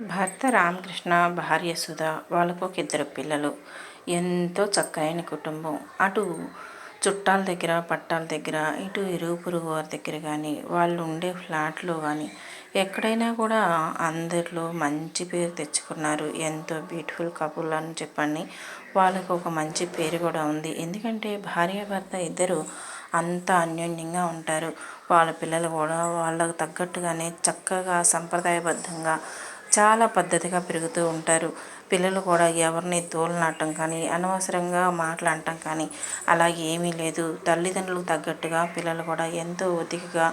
భర్త రామకృష్ణ భార్య సుధ వాళ్ళకు ఒక ఇద్దరు పిల్లలు. ఎంతో చక్కైన కుటుంబం. అటు చుట్టాల దగ్గర పట్టాల దగ్గర ఇటు ఇరుగు పొరుగు వారి దగ్గర కానీ వాళ్ళు ఉండే ఫ్లాట్లో కానీ ఎక్కడైనా కూడా అందరిలో మంచి పేరు తెచ్చుకున్నారు. ఎంతో బ్యూటిఫుల్ కపుల్ అని చెప్పండి. వాళ్ళకు ఒక మంచి పేరు కూడా ఉంది. ఎందుకంటే భార్య భర్త ఇద్దరు అంత అన్యోన్యంగా ఉంటారు. వాళ్ళ పిల్లలు కూడా వాళ్ళకు తగ్గట్టుగానే చక్కగా సంప్రదాయబద్ధంగా చాలా పద్ధతిగా పెరుగుతూ ఉంటారు. పిల్లలు కూడా ఎవరిని తోలనాటం కానీ అనవసరంగా మాట్లాడటం కానీ అలా ఏమీ లేదు. తల్లిదండ్రులకు తగ్గట్టుగా పిల్లలు కూడా ఎంతో ఒతికిగా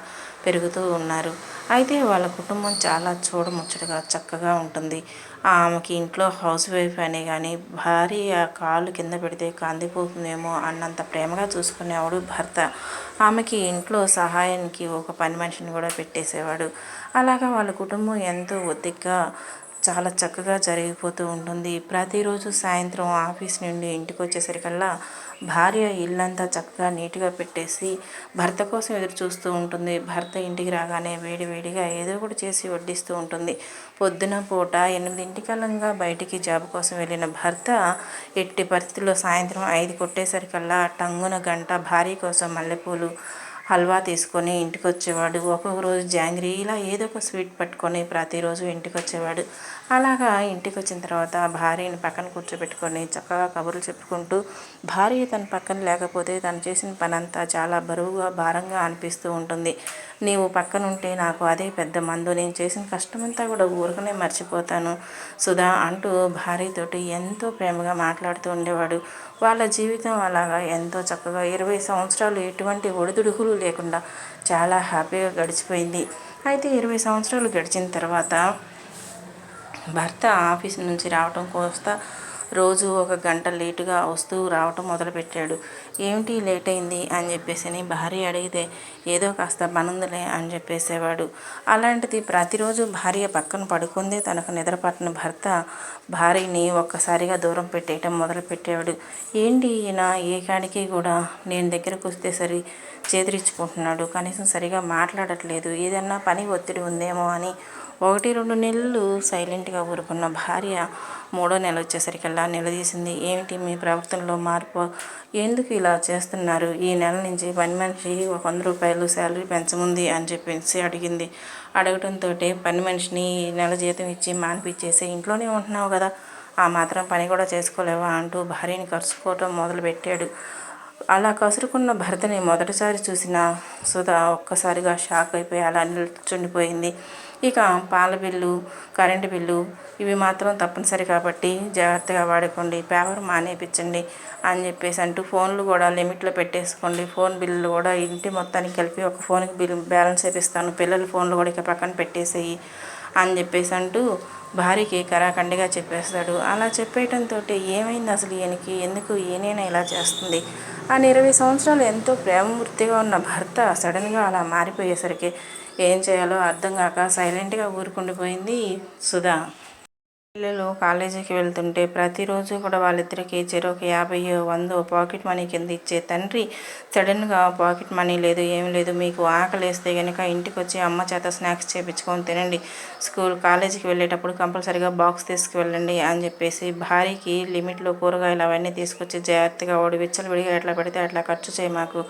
పెరుగుతూ ఉన్నారు. అయితే వాళ్ళ కుటుంబం చాలా చూడముచ్చటగా చక్కగా ఉంటుంది. ఆమెకి ఇంట్లో హౌస్ వైఫ్ అనే కానీ భార్య కాళ్ళు కింద పెడితే కందిపోతుందేమో అన్నంత ప్రేమగా చూసుకునేవాడు భర్త. ఆమెకి ఇంట్లో సహాయానికి ఒక పని మనిషిని కూడా పెట్టేసేవాడు. అలాగా వాళ్ళ కుటుంబం ఎంతో ఒత్తిగ్గా చాలా చక్కగా జరిగిపోతూ ఉంటుంది. ప్రతిరోజు సాయంత్రం ఆఫీస్ నుండి ఇంటికి వచ్చేసరికల్లా భార్య ఇల్లంతా చక్కగా నీట్గా పెట్టేసి భర్త కోసం ఎదురు చూస్తూ ఉంటుంది. భర్త ఇంటికి రాగానే వేడి వేడిగా ఏదో ఒకటి చేసి వడ్డిస్తూ ఉంటుంది. పొద్దున పూట ఎనిమిదింటికల్లంగా బయటికి జాబ్ కోసం వెళ్ళిన భర్త ఎట్టి పరిస్థితుల్లో సాయంత్రం ఐదు కొట్టేసరికల్లా టంగున గంట భార్య కోసం మల్లెపూలు హల్వా తీసుకొని ఇంటికి వచ్చేవాడు ఒక్కొక్క రోజు జాంగ్రీ ఇలా ఏదో ఒక స్వీట్ పట్టుకొని ప్రతిరోజు ఇంటికి వచ్చేవాడు అలాగా ఇంటికి వచ్చిన తర్వాత భార్యని పక్కన కూర్చోబెట్టుకొని చక్కగా కబుర్లు చెప్పుకుంటూ భార్య తన పక్కన లేకపోతే తను చేసిన పని అంతా చాలా బరువుగా భారంగా అనిపిస్తూ ఉంటుంది. నీవు పక్కన ఉంటే నాకు అదే పెద్ద మందు. నేను చేసిన కష్టమంతా కూడా ఊరకనే మర్చిపోతాను. సుధా అంటూ భార్యతోటి ఎంతో ప్రేమగా మాట్లాడుతూ ఉండేవాడు. వాళ్ళ జీవితం అలాగా ఎంతో చక్కగా ఇరవై సంవత్సరాలు ఎటువంటి ఒడిదుడుకులు లేకుండా చాలా హ్యాపీగా గడిచిపోయింది. అయితే ఇరవై సంవత్సరాలు గడిచిన తర్వాత భర్త ఆఫీస్ నుంచి రావటం కోస్తా రోజు ఒక గంట లేటుగా వస్తూ రావటం మొదలుపెట్టాడు. ఏమిటి లేట్ అయింది అని చెప్పేసి భార్య అడిగితే ఏదో కాస్త పనుందిలే అని చెప్పేసేవాడు. అలాంటిది ప్రతిరోజు భార్య పక్కన పడుకుందే తనకు నిద్రపట్టిన భర్త భార్యని ఒక్కసారిగా దూరం పెట్టేయటం మొదలుపెట్టేవాడు. ఏంటి ఈయన? ఏ కాడికి కూడా? నేను దగ్గరకు వస్తే సరి చేతిరించుకుంటున్నాడు కనీసం సరిగా మాట్లాడట్లేదు. ఏదన్నా పని ఒత్తిడి ఉందేమో అని ఒకటి రెండు నెలలు సైలెంట్గా ఊరుకున్న భార్య మూడో నెల వచ్చేసరికల్లా నిలదీసింది. ఏమిటి మీ ప్రవర్తనలో మార్పు? ఎందుకు ఇలా చేస్తున్నారు? ఈ నెల నుంచి పని మనిషి ఒక వంద రూపాయలు శాలరీ పెంచముంది అని చెప్పేసి అడిగింది. అడగటంతో పని మనిషిని నెల జీతం ఇచ్చి మానిపించేసి ఇంట్లోనే ఉంటున్నావు కదా ఆ మాత్రం పని కూడా చేసుకోలేవా? అంటూ భార్యని కరుచుకోవటం మొదలుపెట్టాడు. అలా కసురుకున్న భర్తని మొదటిసారి చూసిన సుధ ఒక్కసారిగా షాక్ అయిపోయి అలా నిల్చుండిపోయింది. ఇక పాల బిల్లు కరెంటు బిల్లు ఇవి మాత్రం తప్పనిసరి కాబట్టి జాగ్రత్తగా వాడుకోండి. పేపర్ మానేపించండి అని చెప్పేసి అంటూ ఫోన్లు కూడా లిమిట్లో పెట్టేసుకోండి. ఫోన్ బిల్లు కూడా ఇంటి మొత్తానికి కలిపి ఒక ఫోన్కి బిల్ బ్యాలెన్స్ వేపిస్తాను పిల్లల ఫోన్లు కూడా ఇక పక్కన పెట్టేసేయి అని చెప్పేసి అంటూ భార్యకి కరాఖండిగా చెప్పేస్తాడు. అలా చెప్పేయటంతో ఏమైంది అసలు ఈయనకి? ఎందుకు ఈయనైనా ఇలా చేస్తుంది? ఆ ఇరవై సంవత్సరాలు ఎంతో ప్రేమమూర్తిగా ఉన్న భర్త సడన్గా అలా మారిపోయేసరికి ఏం చేయాలో అర్థం కాక సైలెంట్గా ఊరుకుండిపోయింది సుధా. పిల్లలు కాలేజీకి వెళ్తుంటే ప్రతిరోజు కూడా వాళ్ళిద్దరికి చెరొక యాభై వందో పాకెట్ మనీ కింద ఇచ్చే తండ్రి సడన్గా పాకెట్ మనీ లేదు ఏమి లేదు మీకు ఆకలేస్తే కనుక ఇంటికి వచ్చి అమ్మ చేత స్నాక్స్ చేపించుకొని తినండి. స్కూల్ కాలేజీకి వెళ్ళేటప్పుడు కంపల్సరీగా బాక్స్ తీసుకువెళ్ళండి అని చెప్పేసి భార్యకి లిమిట్లో కూరగాయలు అవన్నీ తీసుకొచ్చి జాగ్రత్తగా ఓడి విచ్చలు విడిగా ఎట్లా పెడితే అట్లా ఖర్చు చేయి మాకు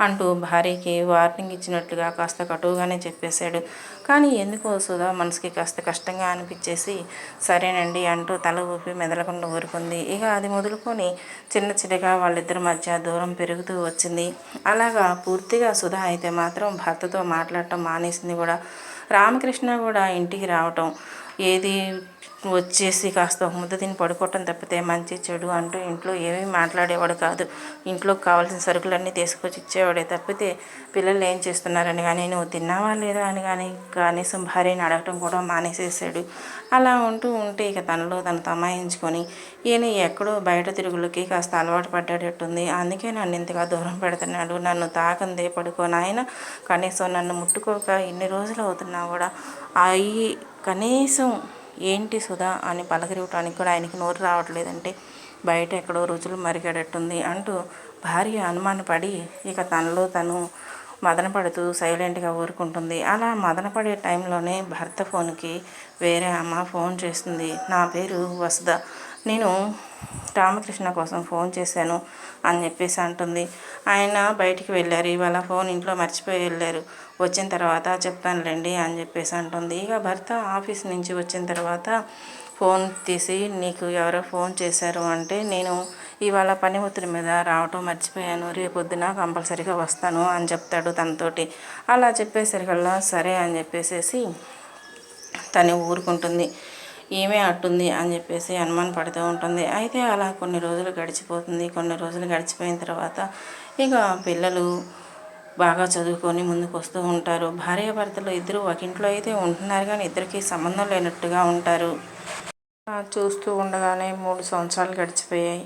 అంటూ భార్యకి వార్నింగ్ ఇచ్చినట్లుగా కాస్త కటువుగానే చెప్పేశాడు. కానీ ఎందుకో సుధా మనసుకి కాస్త కష్టంగా అనిపించేసి సరేనండి అంటూ తల ఊపి మెదలకుండా ఊరుకుంది. ఇక అది మొదలుకొని చిన్న చిన్నగా వాళ్ళిద్దరి మధ్య దూరం పెరుగుతూ వచ్చింది. అలాగా పూర్తిగా సుధా అయితే మాత్రం భర్తతో మాట్లాడటం మానేసింది కూడా. రామకృష్ణ కూడా ఇంటికి రావటం ఏది వచ్చేసి కాస్త ఒక ముద్ద తిని పడుకోవటం తప్పితే మంచి చెడు అంటూ ఇంట్లో ఏమీ మాట్లాడేవాడు కాదు. ఇంట్లోకి కావాల్సిన సరుకులన్నీ తీసుకొచ్చి ఇచ్చేవాడే తప్పితే పిల్లలు ఏం చేస్తున్నారని కానీ నువ్వు తిన్నావా లేదా? అని కానీ కనీసం భార్యని అడగటం కూడా మానేసేసాడు అలా ఉంటూ ఉంటే ఇక తనలో తను తమాయించుకొని ఈయన ఎక్కడో బయట తిరుగులకి కాస్త అలవాటు పడ్డేటట్టుంది. అందుకే నన్ను ఇంతగా దూరం పెడుతున్నాడు. నన్ను తాకందే పడుకో నాయన. కనీసం నన్ను ముట్టుకోక ఇన్ని రోజులు అవుతున్నా కూడా అవి కనీసం ఏంటి సుధా అని పలకరివటానికి కూడా ఆయనకి నోరు రావట్లేదంటే బయట ఎక్కడో రుచులు మరిగేటట్టుంది అంటూ భార్య అనుమానపడి ఇక తనలో తను మదన పడుతూ సైలెంట్గా ఊరుకుంటుంది. అలా మదన పడే టైంలోనే భర్త ఫోన్కి వేరే అమ్మ ఫోన్ చేస్తుంది. నా పేరు వసుధ. నేను రామకృష్ణ కోసం ఫోన్ చేశాను అని చెప్పేసి అంటుంది. ఆయన బయటికి వెళ్ళారు. ఇవాళ ఫోన్ ఇంట్లో మర్చిపోయి వెళ్ళారు. వచ్చిన తర్వాత చెప్తానులేండి అని చెప్పేసి అంటుంది. ఇక భర్త ఆఫీస్ నుంచి వచ్చిన తర్వాత ఫోన్ తీసి నీకు ఎవరో ఫోన్ చేశారు అంటే నేను ఇవాళ పని ఒత్తిడి మీద రావటం మర్చిపోయాను. రేపొద్దున కంపల్సరీగా వస్తాను అని చెప్తాడు తనతోటి. అలా చెప్పేసరికల్లా సరే అని చెప్పేసేసి తను ఊరుకుంటుంది. ఏమే అట్టుంది అని చెప్పేసి అనుమానం పడుతూ ఉంటుంది. అయితే అలా కొన్ని రోజులు గడిచిపోతుంది. కొన్ని రోజులు గడిచిపోయిన తర్వాత ఇక పిల్లలు బాగా చదువుకొని ముందుకు వస్తూ ఉంటారు. భార్యాభర్తలు ఇద్దరు ఒక ఇంట్లో అయితే ఉంటున్నారు కానీ ఇద్దరికి సంబంధం లేనట్టుగా ఉంటారు. చూస్తూ ఉండగానే మూడు సంవత్సరాలు గడిచిపోయాయి.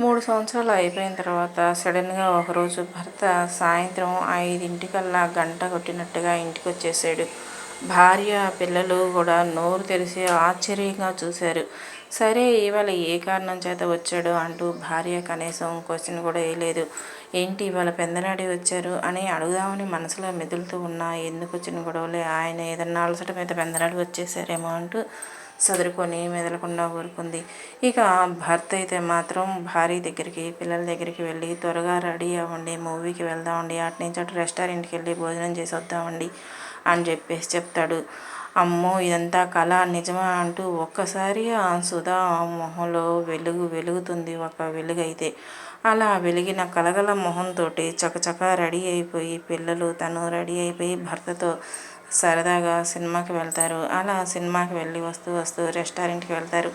మూడు సంవత్సరాలు అయిపోయిన తర్వాత సడన్గా ఒకరోజు భర్త సాయంత్రం ఐదింటికల్లా గంట కొట్టినట్టుగా ఇంటికి వచ్చేసాడు భార్య పిల్లలు కూడా నోరు తెరిసి ఆశ్చర్యంగా చూశారు. సరే ఇవాళ ఏ కారణం చేత వచ్చాడు అంటూ భార్య కనీసం క్వశ్చన్ కూడా వేయలేదు. ఏంటి ఇవాళ పెందనాడి వచ్చారు అని అడుగుదామని మనసులో మెదులుతూ ఉన్నా ఎందుకు వచ్చిన గొడవలే? ఆయన ఏదన్నా అలసట మీద పెందనాడు వచ్చేసారేమో అంటూ సదురుకొని మెదలకుండా ఊరుకుంది. ఇక భర్త అయితే మాత్రం భార్య దగ్గరికి పిల్లల దగ్గరికి వెళ్ళి త్వరగా రెడీ అవ్వండి మూవీకి వెళ్దామండి అటు నుంచి అటు రెస్టారెంట్కి వెళ్ళి భోజనం చేసి వద్దామండి అని చెప్పేసి చెప్తాడు. అమ్మో ఇదంతా కళ నిజమా అంటూ ఒక్కసారి ఆ సుధా మొహంలో వెలుగు వెలుగుతుంది. ఒక వెలుగైతే అలా వెలిగిన కలగల మొహంతో చకచక రెడీ అయిపోయి పిల్లలు తను రెడీ అయిపోయి భర్తతో సరదాగా సినిమాకి వెళ్తారు. అలా సినిమాకి వెళ్ళి వస్తూ వస్తూ రెస్టారెంట్కి వెళ్తారు.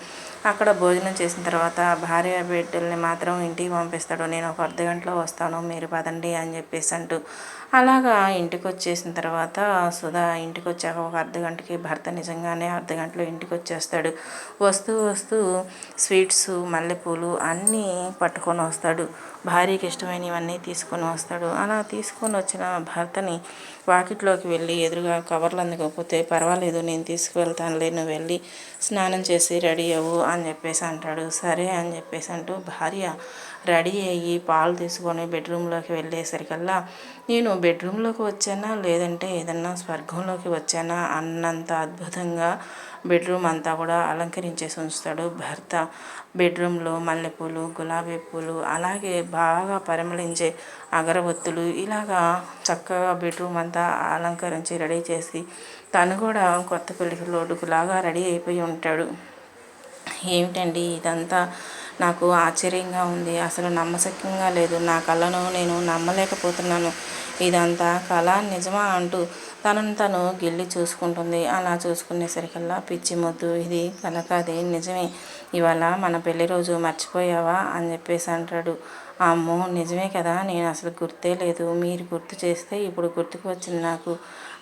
అక్కడ భోజనం చేసిన తర్వాత భార్య బిడ్డల్ని మాత్రం ఇంటికి పంపిస్తాడు. నేను ఒక అర్ధ గంటలో వస్తాను. మీరు పదండి అని చెప్పేసి అంటూ అలాగా ఇంటికి వచ్చేసిన తర్వాత సుధా ఇంటికి వచ్చాక ఒక అర్ధ గంటకి భర్త నిజంగానే అర్ధ గంటలో ఇంటికి వచ్చేస్తాడు వస్తూ వస్తూ స్వీట్స్ మల్లెపూలు అన్నీ పట్టుకొని వస్తాడు. భార్యకి ఇష్టమైనవన్నీ తీసుకొని వస్తాడు. అలా తీసుకొని వచ్చిన భర్తని వాకిట్లోకి వెళ్ళి ఎదురుగా కవర్లు అందుకోకపోతే పర్వాలేదు నేను తీసుకువెళ్తానులే నువ్వు వెళ్ళి స్నానం చేసి రెడీ అవ్వు అని చెప్పేసి అంటాడు. సరే అని చెప్పేసి అంటూ భార్య రెడీ అయ్యి పాలు తీసుకొని బెడ్రూమ్లోకి వెళ్ళేసరికల్లా నేను బెడ్రూమ్లోకి వచ్చానా? లేదంటే ఏదన్నా స్వర్గంలోకి వచ్చానా? అన్నంత అద్భుతంగా బెడ్రూమ్ అంతా కూడా అలంకరించేసి ఉంచుతాడు భర్త. బెడ్రూమ్లో మల్లెపూలు గులాబీ పూలు అలాగే బాగా పరిమళించే అగరబత్తులు ఇలాగా చక్కగా బెడ్రూమ్ అంతా అలంకరించి రెడీ చేసి తను కూడా కొత్త పెళ్ళికి లోడుకులాగా రెడీ అయిపోయి ఉంటాడు. ఏమిటండి ఇదంతా? నాకు ఆశ్చర్యంగా ఉంది. అసలు నమ్మశక్యంగా లేదు. నా కళను నేను నమ్మలేకపోతున్నాను. ఇదంతా కళ నిజమా అంటూ తనను తను గిల్లి చూసుకుంటుంది. అలా చూసుకునేసరికల్లా పిచ్చి మొద్దు. ఇది కనుక అది నిజమే. ఇవాళ మన పెళ్ళి రోజు మర్చిపోయావా అని చెప్పేసి అంటాడు. అమ్మో నిజమే కదా. నేను అసలు గుర్తే లేదు. మీరు గుర్తు చేస్తే ఇప్పుడు గుర్తుకు వచ్చింది నాకు.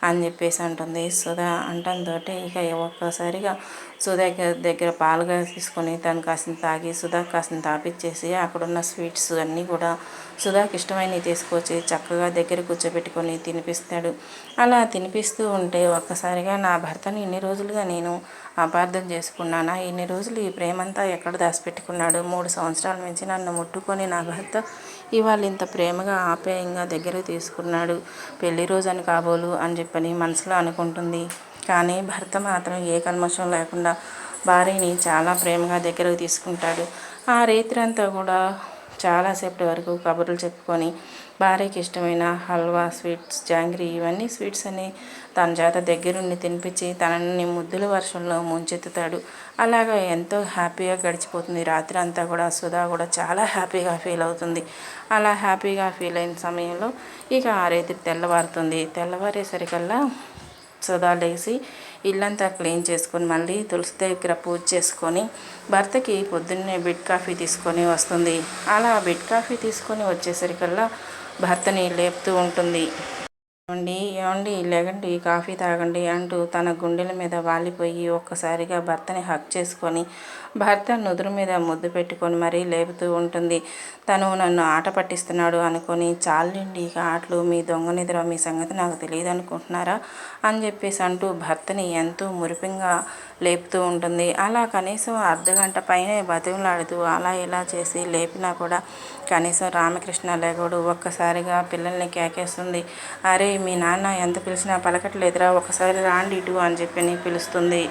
అని చెప్పేసి అంటుంది. సుధా అంటంతో ఇక ఒక్కసారిగా సుధా దగ్గర పాలుగా తీసుకొని తను కాసిన తాగి సుధా కాసిన తాపిచ్చేసి అక్కడున్న స్వీట్స్ అన్నీ కూడా సుధాకి ఇష్టమైనవి తీసుకొచ్చి చక్కగా దగ్గర కూర్చోబెట్టుకొని తినిపిస్తాడు. అలా తినిపిస్తూ ఉంటే ఒక్కసారిగా నా భర్తను ఇన్ని రోజులుగా నేను అపార్థం చేసుకున్నానా? ఇన్ని రోజులు ఈ ప్రేమంతా ఎక్కడ దాచిపెట్టుకున్నాడు? మూడు సంవత్సరాల నుంచి నన్ను ముట్టుకొని నా భర్త ఇవాళ ఇంత ప్రేమగా ఆప్యాయంగా దగ్గర తీసుకున్నాడు. పెళ్ళి రోజు అని కాబోలు అని చెప్పని మనసులో అనుకుంటుంది. కానీ భర్త మాత్రం ఏ కల్మషం లేకుండా భార్యని చాలా ప్రేమగా దగ్గరకు తీసుకుంటాడు. ఆ రేత్రంతా కూడా చాలాసేపటి వరకు కబుర్లు చెప్పుకొని భార్యకి ఇష్టమైన హల్వా స్వీట్స్ జాంగ్రీ ఇవన్నీ స్వీట్స్ అని తన చేత దగ్గరుండి తినిపించి తనని ముద్దుల వర్షంలో ముంచెత్తుతాడు. అలాగా ఎంతో హ్యాపీగా గడిచిపోతుంది. రాత్రి అంతా కూడా సుధా కూడా చాలా హ్యాపీగా ఫీల్ అవుతుంది. అలా హ్యాపీగా ఫీల్ అయిన సమయంలో ఇక ఆ రేతి తెల్లవారుతుంది. తెల్లవారేసరికల్లా సుధా లేచి ఇల్లంతా క్లీన్ చేసుకొని మళ్ళీ తులసి దగ్గర పూజ చేసుకొని భర్తకి పొద్దున్నే బెడ్ కాఫీ తీసుకొని వస్తుంది. అలా బెడ్ కాఫీ తీసుకొని వచ్చేసరికల్లా భర్తని లేపుతూ ఉంటుంది. ఏమండి? ఏమండి? లేకండి కాఫీ తాగండి అంటూ తన గుండెల మీద వాలిపోయి ఒక్కసారిగా భర్తని హక్ చేసుకొని భర్త నుదురు మీద ముద్దు పెట్టుకొని మరీ లేపుతూ ఉంటుంది. తను నన్ను ఆట పట్టిస్తున్నాడు అనుకొని చాలండి ఇక ఆటలు మీ దొంగ నిద్ర మీ సంగతి నాకు తెలియదు అనుకుంటున్నారా అని చెప్పేసి అంటూ భర్తని ఎంతో మురిపింగా లేపుతూ ఉంటుంది. అలా కనీసం అర్ధగంట పైనే బతిమలాడుతూ అలా ఇలా చేసి లేపినా కూడా కనీసం రామకృష్ణ లేగడు ఒక్కసారిగా పిల్లల్ని కేకేస్తుంది. అరే మీ నాన్న ఎంత పిలిచినా పలకట్లేదురా ఒకసారి రాండి ఇటు అని చెప్పి పిలుస్తుంది.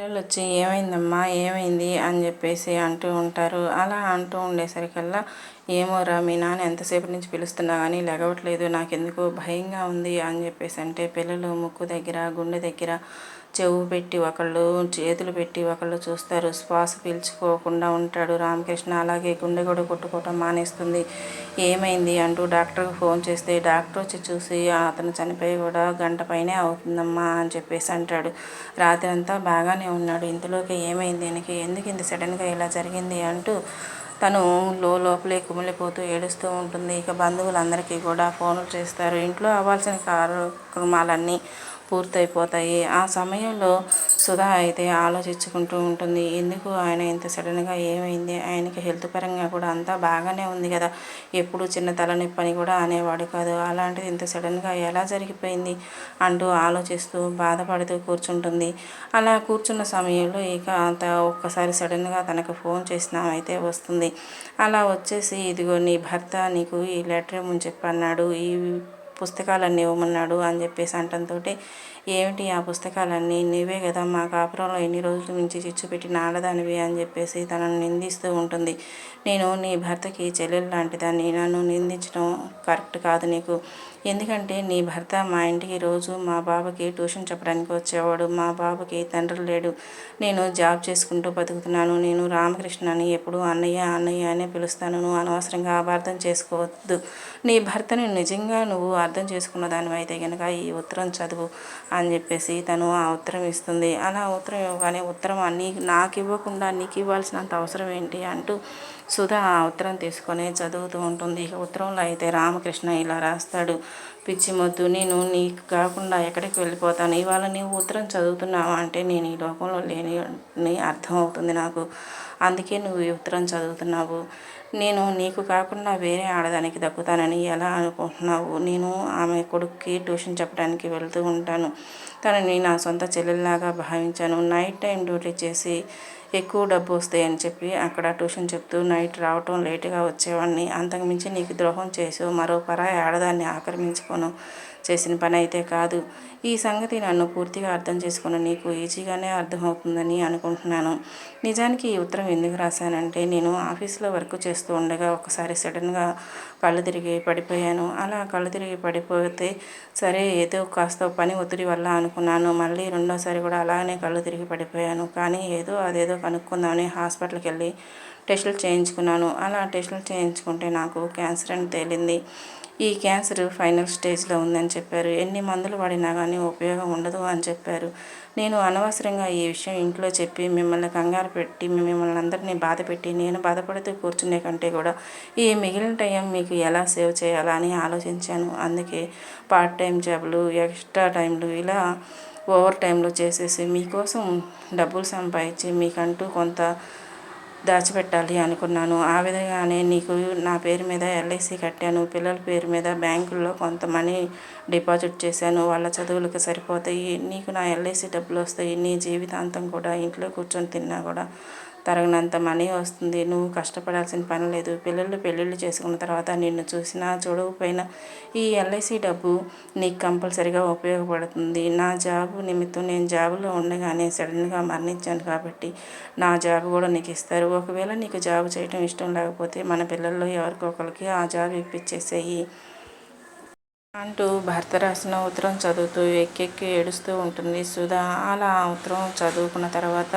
పిల్లలు వచ్చి ఏమైందమ్మా ఏమైంది? అని చెప్పేసి అంటూ ఉంటారు. అలా అంటూ ఉండేసరికల్లా ఏమోరా మీ నాన్న ఎంతసేపు నుంచి పిలుస్తున్నా కానీ లెగవట్లేదు నాకెందుకు భయంగా ఉంది అని చెప్పేసి అంటే పిల్లలు ముక్కు దగ్గర గుండె దగ్గర చెవు పెట్టి ఒకళ్ళు చేతులు పెట్టి ఒకళ్ళు చూస్తారు. శ్వాస పీల్చుకోకుండా ఉంటాడు రామకృష్ణ. అలాగే గుండె కూడా కొట్టుకోవటం మానేస్తుంది. ఏమైంది అంటూ డాక్టర్కి ఫోన్ చేస్తే డాక్టర్ వచ్చి చూసి అతను చనిపోయి కూడా గంట పైనే అవుతుందమ్మా అని చెప్పేసి అంటాడు. రాత్రి అంతా బాగానే ఉన్నాడు. ఇంతలోకి ఏమైంది? దీనికి ఎందుకు ఇంత సడన్గా ఇలా జరిగింది? అంటూ తను లో లోపలే కుమిలిపోతూ ఏడుస్తూ ఉంటుంది. ఇక బంధువులందరికీ కూడా ఫోన్లు చేస్తారు. ఇంట్లో అవ్వాల్సిన కార్యక్రమాలన్నీ పూర్తయిపోతాయి. ఆ సమయంలో సుధా అయితే ఆలోచించుకుంటూ ఉంటుంది. ఎందుకు ఆయన ఇంత సడన్గా ఏమైంది? ఆయనకి హెల్త్ పరంగా కూడా అంతా బాగానే ఉంది కదా. ఎప్పుడు చిన్న తలనొప్పని కూడా అనేవాడు కాదు. అలాంటిది ఇంత సడన్గా ఎలా జరిగిపోయింది? అంటూ ఆలోచిస్తూ బాధపడుతూ కూర్చుంటుంది. అలా కూర్చున్న సమయంలో ఇక అంత ఒక్కసారి సడన్గా తనకు ఫోన్ చేసినా అయితే వస్తుంది. అలా వచ్చేసి ఇదిగో నీ భర్త నీకు ఈ లెటర్ ఏమని చెప్పన్నాడు ఈ పుస్తకాలన్నీ ఇవ్వమన్నాడు అని చెప్పేసి అంటంతో ఏమిటి ఆ పుస్తకాలన్నీ? నీవే కదా మా కాపురంలో ఎన్ని రోజుల నుంచి చిచ్చు పెట్టిన ఆడదానివి అని చెప్పేసి తనను నిందిస్తూ ఉంటుంది. నేను నీ భర్తకి చెల్లెలు లాంటిదాన్ని. నన్ను నిందించడం కరెక్ట్ కాదు నీకు. ఎందుకంటే నీ భర్త మా ఇంటికి రోజు మా బాబుకి ట్యూషన్ చెప్పడానికి వచ్చేవాడు. మా బాబుకి తండ్రి లేడు. నేను జాబ్ చేసుకుంటూ బతుకుతున్నాను. నేను రామకృష్ణ అని ఎప్పుడు అన్నయ్య అన్నయ్య అనే పిలుస్తాను. నువ్వు అనవసరంగా అపార్థం చేసుకోవద్దు. నీ భర్తని నిజంగా నువ్వు అర్థం చేసుకున్న దానివైతే కనుక ఈ ఉత్తరం చదువు అని చెప్పేసి తను ఆ ఉత్తరం ఇస్తుంది. అలా ఉత్తరం ఇవ్వగానే ఉత్తరం అన్నీ నాకు ఇవ్వకుండా నీకు ఇవ్వాల్సినంత అవసరం ఏంటి అంటూ సుధా ఆ ఉత్తరం తీసుకొని చదువుతూ ఉంటుంది. ఇక ఉత్తరంలో అయితే రామకృష్ణ ఇలా రాస్తాడు. పిచ్చి మొద్దు నేను నీకు కాకుండా ఎక్కడికి వెళ్ళిపోతాను? ఇవాళ నీవు ఉత్తరం చదువుతున్నావా అంటే నేను ఈ లోకంలో లేని అర్థం అవుతుంది నాకు. అందుకే నువ్వు ఈ ఉత్తరం చదువుతున్నావు. నేను నీకు కాకుండా వేరే ఆడదానికి దక్కుతానని ఎలా అనుకుంటున్నావు? నేను ఆమె కొడుక్కి ట్యూషన్ చెప్పడానికి వెళ్తూ ఉంటాను. తనని నా సొంత చెల్లెల్లాగా భావించాను. నైట్ టైం డ్యూటీ చేసి ఎక్కువ డబ్బు వస్తాయని చెప్పి అక్కడ ట్యూషన్ చెప్తూ నైట్ రావటం లేటుగా వచ్చేవాడిని. అంతకుమించి నీకు ద్రోహం చేసు మరో పరాయి ఆడదాన్ని ఆక్రమించుకోను చేసిన పని అయితే కాదు. ఈ సంగతి నన్ను పూర్తిగా అర్థం చేసుకున్న నీకు ఈజీగానే అర్థమవుతుందని అనుకుంటున్నాను. నిజానికి ఈ ఉత్తరం ఎందుకు రాశానంటే నేను ఆఫీస్లో వర్క్ చేస్తూ ఉండగా ఒకసారి సడన్గా కళ్ళు తిరిగి పడిపోయాను. అలా కళ్ళు తిరిగి పడిపోతే సరే ఏదో కాస్త పని ఒత్తిడి వల్ల అనుకున్నాను. మళ్ళీ రెండోసారి కూడా అలానే కళ్ళు తిరిగి పడిపోయాను. కానీ ఏదో అదేదో కనుక్కుందామని హాస్పిటల్కి వెళ్ళి టెస్టులు చేయించుకున్నాను. అలా టెస్టులు చేయించుకుంటే నాకు క్యాన్సర్ అని తేలింది. ఈ క్యాన్సర్ ఫైనల్ స్టేజ్లో ఉందని చెప్పారు. ఎన్ని మందులు వాడినా కానీ ఉపయోగం ఉండదు అని చెప్పారు. నేను అనవసరంగా ఈ విషయం ఇంట్లో చెప్పి మిమ్మల్ని కంగారు పెట్టి మిమ్మల్ని అందరినీ బాధ పెట్టి నేను బాధపడుతూ కూర్చునే కంటే కూడా ఈ మిగిలిన టైం మీకు ఎలా సేవ్ చేయాలా అని ఆలోచించాను. అందుకే పార్ట్ టైం జాబులు ఎక్స్ట్రా టైంలు ఇలా ఓవర్ టైంలో చేసేసి మీకోసం డబ్బులు సంపాదించి మీకంటూ కొంత దాచిపెట్టాలి అనుకున్నాను. ఆ విధంగానే నీకు నా పేరు మీద ఎల్ఐసి కట్టాను. పిల్లల పేరు మీద బ్యాంకుల్లో కొంత మనీ డిపాజిట్ చేశాను. వాళ్ళ చదువులకు సరిపోతాయి. నీకు నా ఎల్ఐసి డబ్బులు వస్తాయి. నీ జీవితాంతం కూడా ఇంట్లో కూర్చొని తిన్నా కూడా తరగనంత మనీ వస్తుంది. నువ్వు కష్టపడాల్సిన పని లేదు. పిల్లలు పెళ్ళిళ్ళు చేసుకున్న తర్వాత నిన్ను చూసినా చూడకపోయినా ఈ ఎల్ఐసి డబ్బు నీకు కంపల్సరిగా ఉపయోగపడుతుంది. నా జాబు నిమిత్తం నేను జాబులో ఉండగానే సడన్గా మరణించాను కాబట్టి నా జాబ్ కూడా నీకు ఇస్తారు. ఒకవేళ నీకు జాబ్ చేయడం ఇష్టం లేకపోతే మన పిల్లల్లో ఎవరికొకరికి ఆ జాబ్ ఇప్పించేసేయి అంటూ భర్త రాసిన ఉత్తరం చదువుతూ ఎక్కెక్కి ఏడుస్తూ ఉంటుంది. సుధా అలా ఉత్తరం చదువుకున్న తర్వాత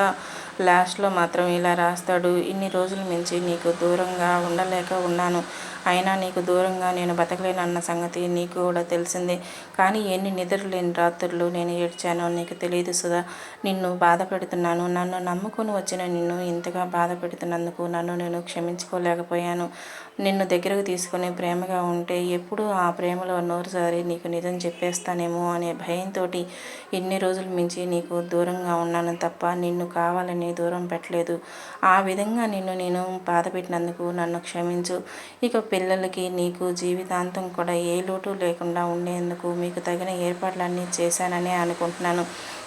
లాస్ట్లో మాత్రం ఇలా రాస్తాడు. ఇన్ని రోజుల మించి నీకు దూరంగా ఉండలేక ఉన్నాను. అయినా నీకు దూరంగా నేను బతకలేనన్న సంగతి నీకు కూడా తెలిసిందే. కానీ ఎన్ని నిద్రలేని రాత్రులు నేను ఏడ్చానో నీకు తెలియదు సుధా. నిన్ను బాధ పెడుతున్నాను. నన్ను నమ్ముకొని వచ్చిన నిన్ను ఇంతగా బాధ పెడుతున్నందుకు నన్ను నేను క్షమించుకోలేకపోయాను. నిన్ను దగ్గరకు తీసుకుని ప్రేమగా ఉంటే ఎప్పుడు ఆ ప్రేమలో నోరుసారి నీకు నిజం చెప్పేస్తానేమో అనే భయంతో ఇన్ని రోజులు మించి నీకు దూరంగా ఉన్నాను తప్ప నిన్ను కావాలని దూరం పెట్టలేదు. ఆ విధంగా నిన్ను నేను బాధ పెట్టినందుకు నన్ను క్షమించు. ఇక పిల్లలకి నీకు జీవితాంతం కూడా ఏ లోటు లేకుండా ఉండేందుకు మీకు తగిన ఏర్పాట్లన్నీ చేశానని అనుకుంటున్నాను.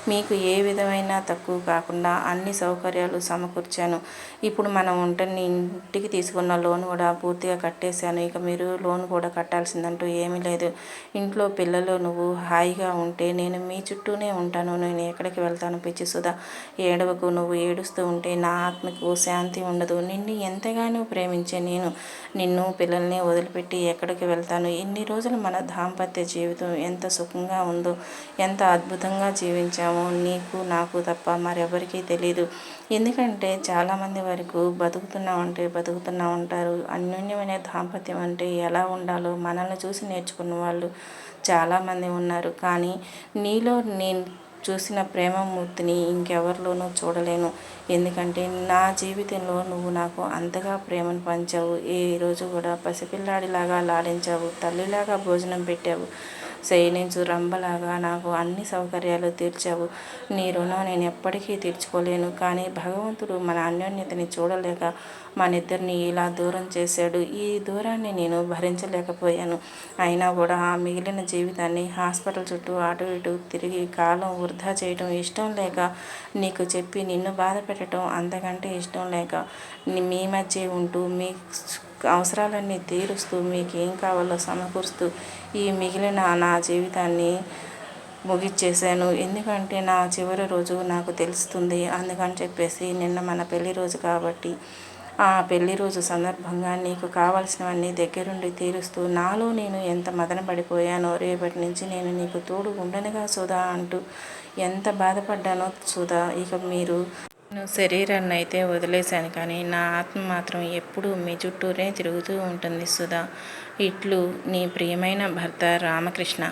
మీకు ఏ విధమైన తక్కువ కాకుండా అన్ని సౌకర్యాలు సమకూర్చాను. ఇప్పుడు మనం ఉంటున్న ఇంటికి తీసుకున్న లోన్ కూడా పూర్తిగా కట్టేశాను. ఇక మీరు లోన్ కూడా కట్టాల్సిందంటూ ఏమీ లేదు. ఇంట్లో పిల్లలు నువ్వు హాయిగా ఉంటే నేను మీ చుట్టూనే ఉంటాను. నేను ఎక్కడికి వెళ్తాను పిచ్చి సుధా? ఏడవకు. నువ్వు ఏడుస్తూ ఉంటే నా ఆత్మకు శాంతి ఉండదు. నిన్ను ఎంతగానో ప్రేమించే నేను. నిన్ను పిల్లల్ని వదిలిపెట్టి ఎక్కడికి వెళ్తాను? ఇన్ని రోజులు మన దాంపత్య జీవితం ఎంత సుఖంగా ఉందో ఎంత అద్భుతంగా జీవించామో నీకు నాకు తప్ప మరెవరికీ తెలీదు. ఎందుకంటే చాలామంది వరకు బతుకుతున్నామంటే బతుకుతున్నా ఉంటారు. అన్యోన్యమైన దాంపత్యం అంటే ఎలా ఉండాలో మనల్ని చూసి నేర్చుకున్న వాళ్ళు చాలామంది ఉన్నారు. కానీ నీలో నేను చూసిన ప్రేమమూర్తిని ఇంకెవరిలోనూ చూడలేను. ఎందుకంటే నా జీవితంలో నువ్వు నాకు అంతగా ప్రేమను పంచావు. ఏ రోజు కూడా పసిపిల్లాడిలాగా లాడించావు తల్లిలాగా భోజనం పెట్టావు. శయనించు రంబలాగా నాకు అన్ని సౌకర్యాలు తీర్చావు. నీ రుణం నేను ఎప్పటికీ తీర్చుకోలేను. కానీ భగవంతుడు మన అన్యోన్యతని చూడలేక మన ఇద్దరిని ఇలా దూరం చేశాడు. ఈ దూరాన్ని నేను భరించలేకపోయాను. అయినా కూడా ఆ మిగిలిన జీవితాన్ని హాస్పిటల్ చుట్టూ అటు ఇటు తిరిగి కాలం వృధా చేయటం ఇష్టం లేక నీకు చెప్పి నిన్ను బాధ పెట్టడం అంతకంటే ఇష్టం లేక మీ మధ్య ఉంటూ మీ అవసరాలన్నీ తీరుస్తూ మీకు ఏం కావాలో సమకూరుస్తూ ఈ మిగిలిన నా జీవితాన్ని ముగిచ్చేసాను ఎందుకంటే నా చివరి రోజు నాకు తెలుస్తుంది. అందుకని చెప్పేసి నిన్న మన పెళ్ళి రోజు కాబట్టి ఆ పెళ్ళి రోజు సందర్భంగా నీకు కావాల్సినవన్నీ దగ్గరుండి తీరుస్తూ నాలో నేను ఎంత మదన పడిపోయానో రేపటి నుంచి నేను నీకు తోడు ఉండనుగా సుధా అంటూ ఎంత బాధపడ్డానో సుధా ఇక మీరు నేను శరీరాన్ని అయితే వదిలేశాను కానీ నా ఆత్మ మాత్రం ఎప్పుడూ మీ చుట్టూరే తిరుగుతూ ఉంటుంది సుధా. ఇట్లు నీ ప్రియమైన భర్త రామకృష్ణ.